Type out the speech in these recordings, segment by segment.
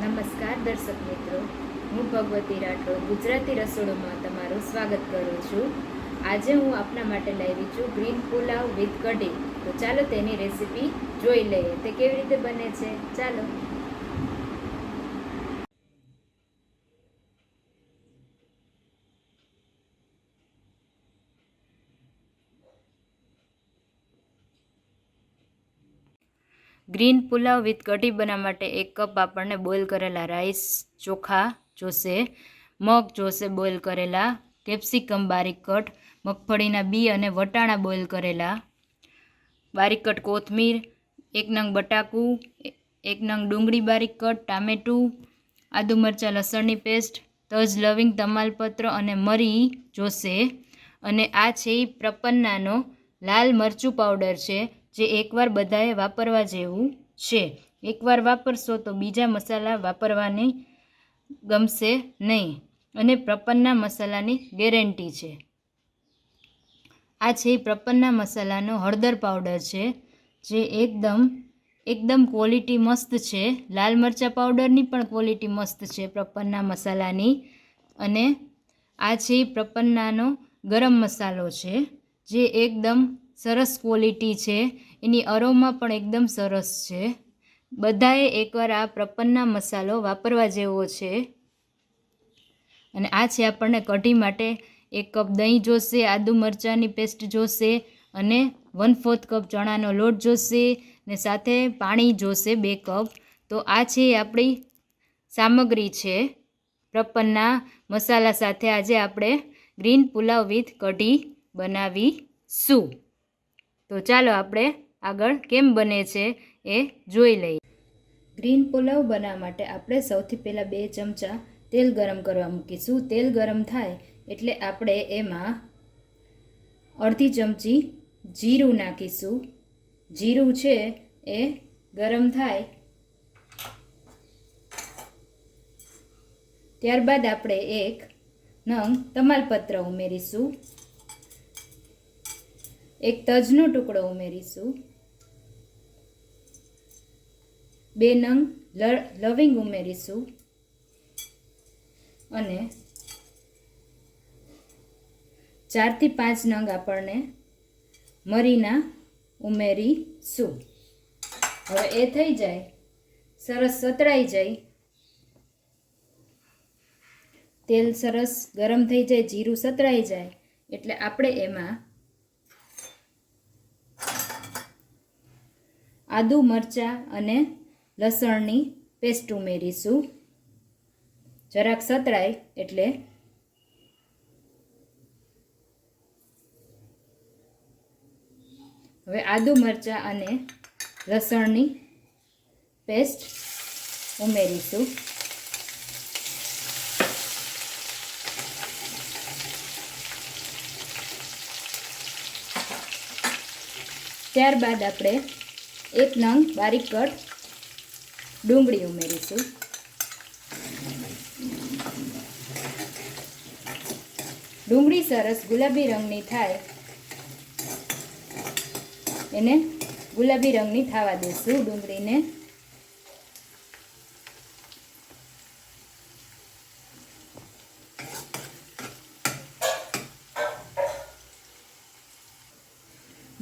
નમસ્કાર દર્શક મિત્રો, હું ભગવતી રાઠોડ, ગુજરાતી રસોડોમાં તમારું સ્વાગત કરું છું. આજે હું આપના માટે લાવી છું ગ્રીન પુલાવ વિથ કઢી. તો ચાલો તેની રેસીપી જોઈ લઈએ. તે કેવી રીતે બને છે? ચાલો. ગ્રીન પુલાવ વિથ કઢી બનાવવા માટે એક કપ આપણને બોઇલ કરેલા રાઈસ ચોખા જોશે, મગ જોશે બોઇલ કરેલા, કેપ્સિકમ બારીક કટ, મગફળીના બી અને વટાણા બોઇલ કરેલા, બારીક કટ કોથમીર, એક નંગ બટાકું, એક નંગ ડુંગળી બારીક કટ, ટામેટું, આદુ મરચાં, લસણની પેસ્ટ, તજ, લવિંગ, તમાલપત્ર અને મરી જોશે. અને આ છે એ પ્રપન્નાનો લાલ મરચું પાવડર છે. જે એકવાર બધાએ વાપરવા જેવું છે. એકવાર વાપરશો તો બીજા મસાલા વાપરવાની ગમશે નહીં અને પ્રપન્ના મસાલાની ગેરંટી છે. આ છે પ્રપન્ના મસાલાનો હળદર પાવડર છે, જે એકદમ એકદમ ક્વોલિટી મસ્ત છે. લાલ મરચાં પાવડરની પણ ક્વોલિટી મસ્ત છે પ્રપન્ના મસાલાની અને આ છે પ્રપન્નાનો ગરમ મસાલો છે, જે એકદમ સરસ ક્વોલિટી છે. એની અરોમા પણ એકદમ સરસ છે. બધાએ એકવાર આ પ્રપન્ના મસાલો વાપરવા જેવો છે. અને આ છે આપણને કઢી માટે એક કપ દહીં જોશે, આદુ મરચાંની પેસ્ટ જોશે અને વન ફોર્થ કપ ચણાનો લોટ જોશે ને સાથે પાણી જોશે બે કપ. તો આ છે આપણી સામગ્રી છે. પ્રપન્ના મસાલા સાથે આજે આપણે ગ્રીન પુલાવ વિથ કઢી બનાવીશું. તો ચાલો આપણે આગળ કેમ બને છે એ જોઈ લઈએ. ગ્રીન પુલાવ બનાવવા માટે આપણે સૌથી પહેલાં બે ચમચા તેલ ગરમ કરવા મૂકીશું. તેલ ગરમ થાય એટલે આપણે એમાં અડધી ચમચી જીરું નાખીશું. જીરું છે એ ગરમ થાય ત્યારબાદ આપણે એક નંગ તમાલપત્ર ઉમેરીશું. એક તજનો ટુકડો ઉમેરીશું. બે નંગ લવિંગ ઉમેરીશું. અને ચારથી પાંચ નંગ આપણને મરીના ઉમેરીશું. હવે એ થઈ જાય. સરસ સતળાઈ જાય. તેલ સરસ ગરમ થઈ જાય, જીરું સતળાઈ જાય. એટલે આપણે એમાં આદુ, મરચાં અને લસણની પેસ્ટ ઉમેરીશું. જરાક સતળાય એટલે હવે આદુ, મરચાં અને લસણની પેસ્ટ ઉમેરીશું. ત્યારબાદ આપણે એક નંગ બારીક કટ ડુંગળી ઉમેરીશું. ડુંગળી સરસ ગુલાબી રંગની થાય. એને ગુલાબી રંગની થવા દેશું ડુંગળીને.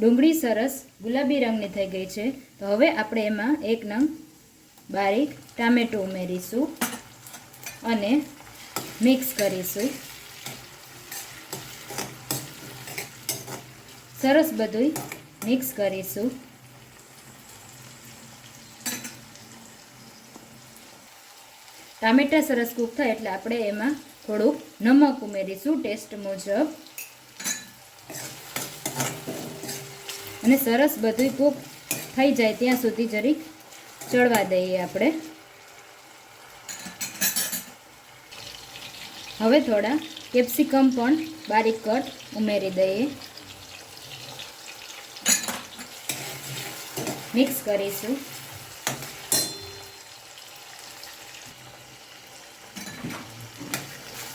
ડુંગળી સરસ ગુલાબી રંગની થઈ ગઈ છે. તો હવે આપણે એમાં એક નંગ બારીક ટામેટું ઉમેરીશું અને મિક્સ કરીશું. સરસ બધું મિક્સ કરીશું. ટામેટાં સરસ કૂક થાય એટલે આપણે એમાં થોડુંક નમક ઉમેરીશું. ટેસ્ટ મુજબ અને સરસ બધું કૂક થઈ જાય ત્યાં સુધી જરીક ચડવા દઈએ આપણે. હવે થોડા કેપ્સિકમ પણ બારીક કટ ઉમેરી દઈએ. મિક્સ કરીશું.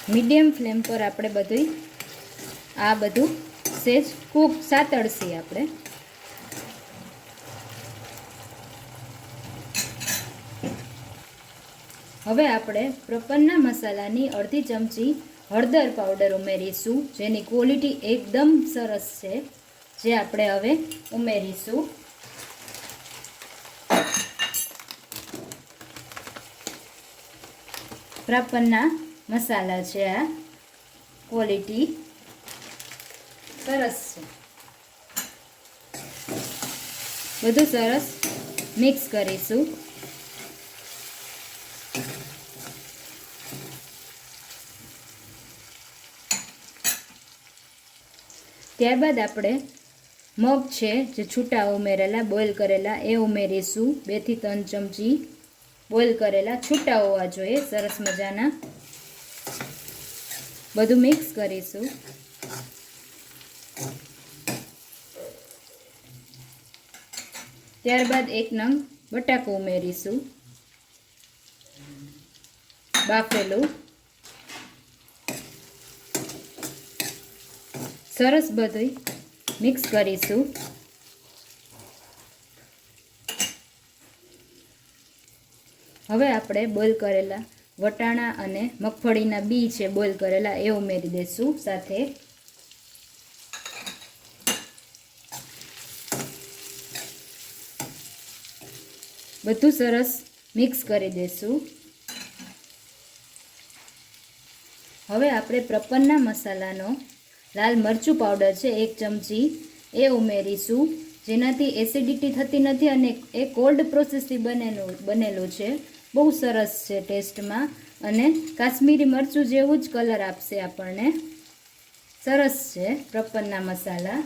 મીડિયમ ફ્લેમ પર આપણે બધું આ બધું સેજ કૂક સાતડશી આપણે. હવે આપણે પ્રપન્ના મસાલાની અડધી ચમચી હળદર પાવડર ઉમેરીશું, જેની ક્વોલિટી એકદમ સરસ છે, જે આપણે હવે ઉમેરીશું. પ્રપન્ના મસાલા છે આ. ક્વોલિટી સરસ છે. બધું સરસ મિક્સ કરીશું. ત્યારબાદ આપણે મગ છે જે છૂટા ઉમેરેલા બોઇલ કરેલા, એ ઉમેરીશું. બેથી ત્રણ ચમચી બોઇલ કરેલા છૂટા હોવા જોઈએ, સરસ મજાના. બધું મિક્સ કરીશું. ત્યારબાદ એક નંગ બટાકો ઉમેરીશું. બાફેલું. સરસ બધું મિક્સ કરીશું. હવે આપણે બોલ કરેલા વટાણા અને મગફળીના બી છે બોઇલ કરેલા, એ ઉમેરી દઈશું સાથે. બધું સરસ મિક્સ કરી દઈશું હવે આપણે પ્રપન્ના મસાલાનો લાલ મરચું પાવડર છે, એક ચમચી. એ ઉમેરીશું. જેનાથી એસિડિટી થતી નથી અને એ કોલ્ડ પ્રોસેસથી બનેલું બનેલું છે. બહુ સરસ છે ટેસ્ટમાં અને કાશ્મીરી મરચું જેવું જ કલર આપશે આપણને. સરસ છે પ્રપન્ના મસાલા.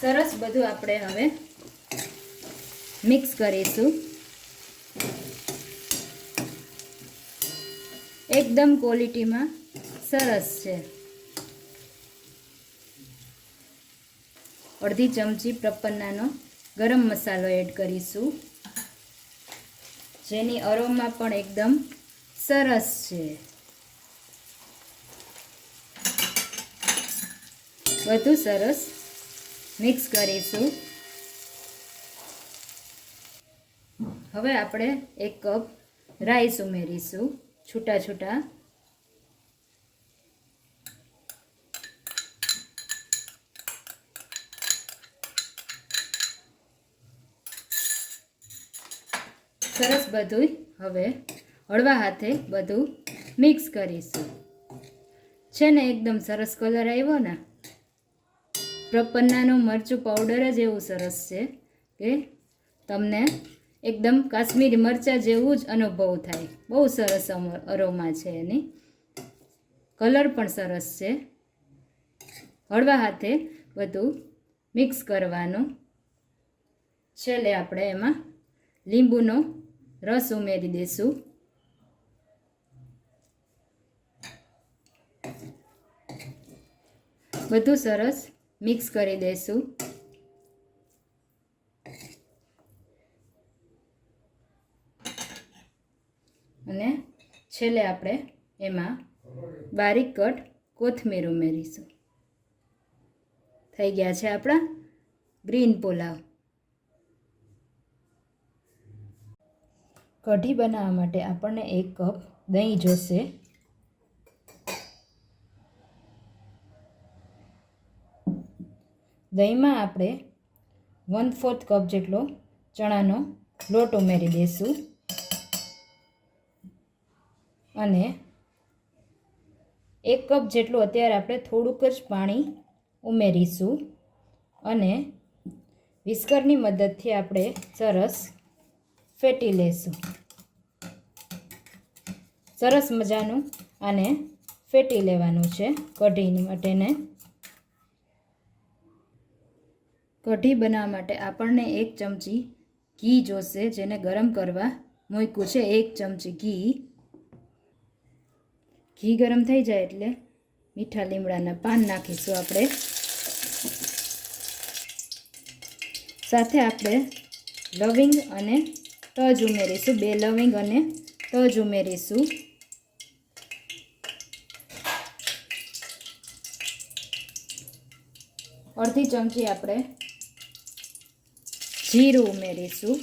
સરસ બધું આપણે હવે મિક્સ કરીશું. એકદમ ક્વોલિટીમાં સરસ છે. અડધી ચમચી પ્રપન્નાનો ગરમ મસાલો એડ કરીશું. જેની અરોમા પણ એકદમ સરસ છે. બધું સરસ મિક્સ કરીશું. હવે આપણે એક કપ રાઈસ ઉમેરીશું, છૂટા છૂટા. સરસ બધું હવે હળવા હાથે બધું મિક્સ કરીશું. છે ને એકદમ સરસ કલર આવ્યો ને? પ્રપન્નાનું મરચું પાવડર જ એવું સરસ છે કે તમને એકદમ કાશ્મીરી મરચાં જેવું જ અનુભવ થાય. બહુ સરસ અરોમા છે એની. કલર પણ સરસ છે. હળવા હાથે બધું મિક્સ કરવાનું. છેલ્લે આપણે એમાં લીંબુનો રસ ઉમેરી દઈશું બધું સરસ મિક્સ કરી દઈશું અને છેલ્લે આપણે એમાં બારીક કટ કોથમીર ઉમેરીશું. થઈ ગયા છે આપણા ગ્રીન પુલાવ. કઢી બનાવવા માટે આપણને એક કપ દહીં જોશે. દહીંમાં આપણે વન ફોર્થ કપ જેટલો ચણાનો લોટ ઉમેરી દઈશું. અને એક કપ જેટલું અત્યારે આપણે થોડુંક જ પાણી ઉમેરીશું અને વિસ્કરની મદદથી આપણે સરસ ફેટી લઈશું સરસ મજાનું આને ફેટી લેવાનું છે કઢીની માટેને. કઢી બનાવવા માટે આપણને એક ચમચી ઘી જોશે, જેને ગરમ કરવા મૂક્યું છે. એક ચમચી ઘી ઘી ગરમ થઈ જાય એટલે મીઠા લીમડાના પાન નાખીશું આપણે. સાથે આપણે લવિંગ અને તજ ઉમેરીશું. બે લવિંગ અને તજ ઉમેરીશું. અડધી ચમચી આપણે જીરું ઉમેરીશું.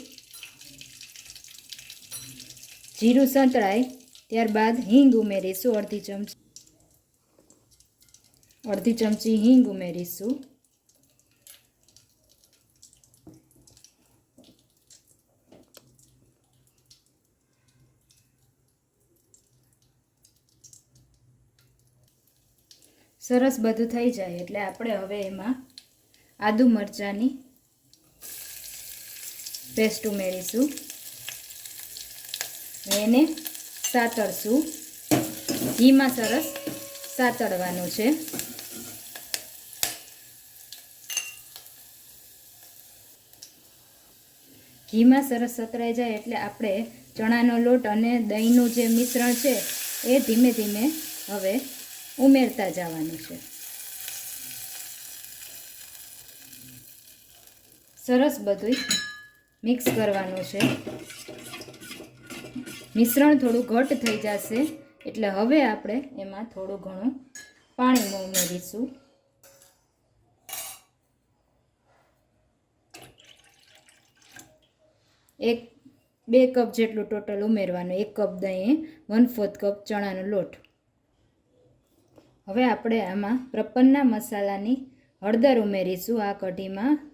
જીરું સંતળાય ત્યારબાદ હિંગ ઉમેરીશું, અડધી ચમચી. અડધી ચમચી હિંગ ઉમેરીશું. સરસ બધું થઈ જાય એટલે આપણે હવે એમાં આદુ મરચાંની પેસ્ટ ઉમેરીશું. એને સાતળશું ઘીમાં સરસ સાતરવાનું છે. ઘીમાં સરસ સતરાઈ જાય એટલે આપણે ચણાનો લોટ અને દહીંનું જે મિશ્રણ છે, એ ધીમે ધીમે હવે ઉમેરતા જવાનું છે. સરસ બધું મિક્સ કરવાનું છે. મિશ્રણ થોડું ઘટ થઈ જશે. એટલે હવે આપણે એમાં થોડું ઘણું પાણીમાં ઉમેરીશું. એક, બે કપ જેટલું ટોટલ ઉમેરવાનું. એક કપ દહીં, વન ફોર્થ કપ ચણાનો લોટ. હવે આપણે આમાં પ્રપન્ના મસાલાની હળદર ઉમેરીશું. આ કઢીમાં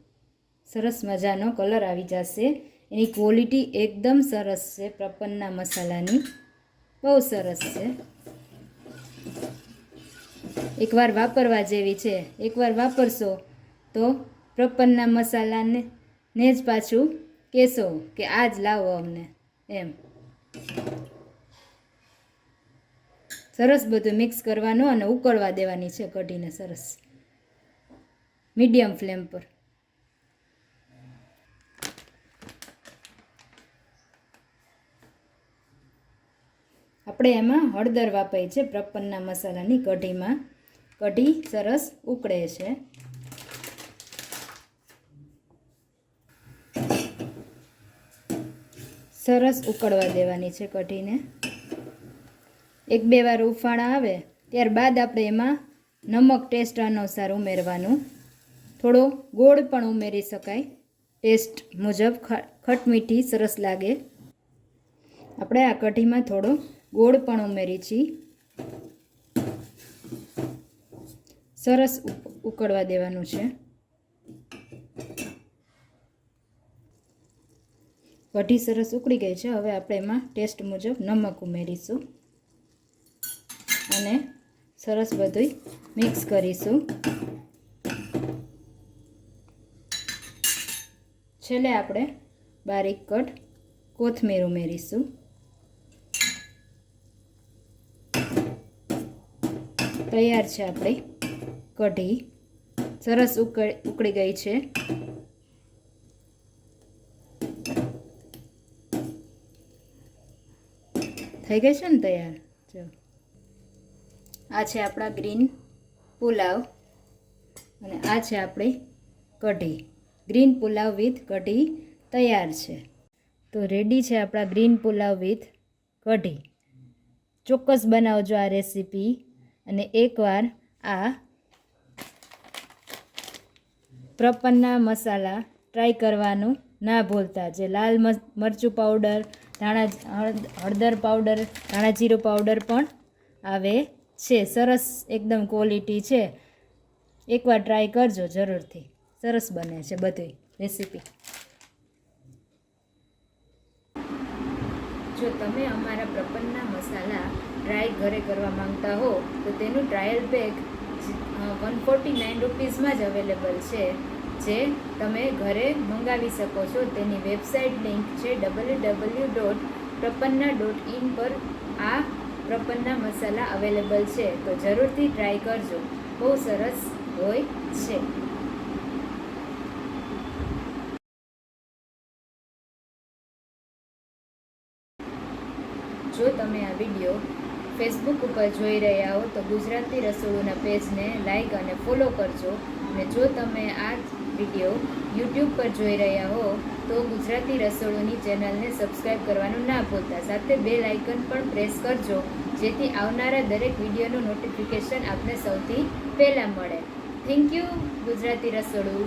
સરસ મજાનો કલર આવી જશે. એની ક્વોલિટી એકદમ સરસ છે, પ્રપન્ના મસાલાની. બહુ સરસ છે. એકવાર વાપરવા જેવી છે, એકવાર વાપરશો તો પ્રપન્ના મસાલાને, ને જ પાછું કહેશો કે આ જ લાવો અમને, એમ. સરસ બધું મિક્સ કરવાનું અને ઉકળવા દેવાની છે, કઢીને સરસ. મીડિયમ ફ્લેમ પર. આપણે એમાં હળદર વાપરી છે પ્રપન્ના મસાલાની કઢીમાં. કઢી સરસ ઉકળે છે. સરસ ઉકળવા દેવાની છે કઢીને. એક બે વાર ઉફાળા આવે, ત્યારબાદ આપણે એમાં નમક ટેસ્ટ અનુસાર ઉમેરવાનું. થોડો ગોળ પણ ઉમેરી શકાય. ટેસ્ટ મુજબ ખટ મીઠી સરસ લાગે. આપણે આ કઢીમાં થોડો ગોળ પણ ઉમેરી છીએ સરસ ઉકળવા દેવાનું છે. કઢી સરસ ઉકળી ગઈ છે. હવે આપણે એમાં ટેસ્ટ મુજબ નમક ઉમેરીશું. અને સરસ બધું મિક્સ કરીશું. છેલ્લે આપણે બારીક કટ કોથમીર ઉમેરીશું. તૈયાર છે આપણી કઢી. સરસ ઉકળ, ઉકળી ગઈ છે. થઈ ગઈ છે ને તૈયાર? જો. આ છે આપણા ગ્રીન પુલાવ અને આ છે આપણી કઢી. ગ્રીન પુલાવ વિથ કઢી તૈયાર છે. તો રેડી છે આપણા ગ્રીન પુલાવ વિથ કઢી. ચોક્કસ બનાવજો આ રેસીપી. અને એકવાર આ પ્રપન્ના મસાલા ટ્રાય કરવાનું ના ભૂલતા. જે લાલ મરચું પાવડર ધાણા હળદર પાવડર ધાણા જીરું પાવડર પણ આવે છે. સરસ એકદમ ક્વોલિટી છે. એકવાર ટ્રાય કરજો જરૂરથી. સરસ બને છે બધી રેસીપી જો તમે અમારા પ્રપન્ના મસાલા ટ્રાય ઘરે કરવા માંગતા હો, તો તેનું trial pack one forty nine રૂપીઝમાં જ અવેલેબલ છે, જે તમે ઘરે મંગાવી શકો છો. તેની વેબસાઇટ લિંક છે W W dot Prapanna dot in પર આ પ્રપન્ના મસાલા અવેલેબલ છે. તો જરૂરથી ટ્રાય કરજો. બહુ સરસ હોય છે જો તમે આ વીડિયો ફેસબુક ઉપર જોઈ રહ્યા હો તો ગુજરાતી રસોડુંના પેજને લાઈક અને ફોલો કરજો. અને જો તમે આ વીડિયો યુટ્યુબ પર જોઈ રહ્યા હો તો ગુજરાતી રસોડુંની ચેનલને સબસ્ક્રાઈબ કરવાનું ના ભૂલતા. સાથે બે લાઇકન પણ પ્રેસ કરજો, જેથી આવનારા દરેક વિડીયોનું નોટિફિકેશન આપને સૌથી પહેલાં મળે. થેન્ક યુ ગુજરાતી રસોડું.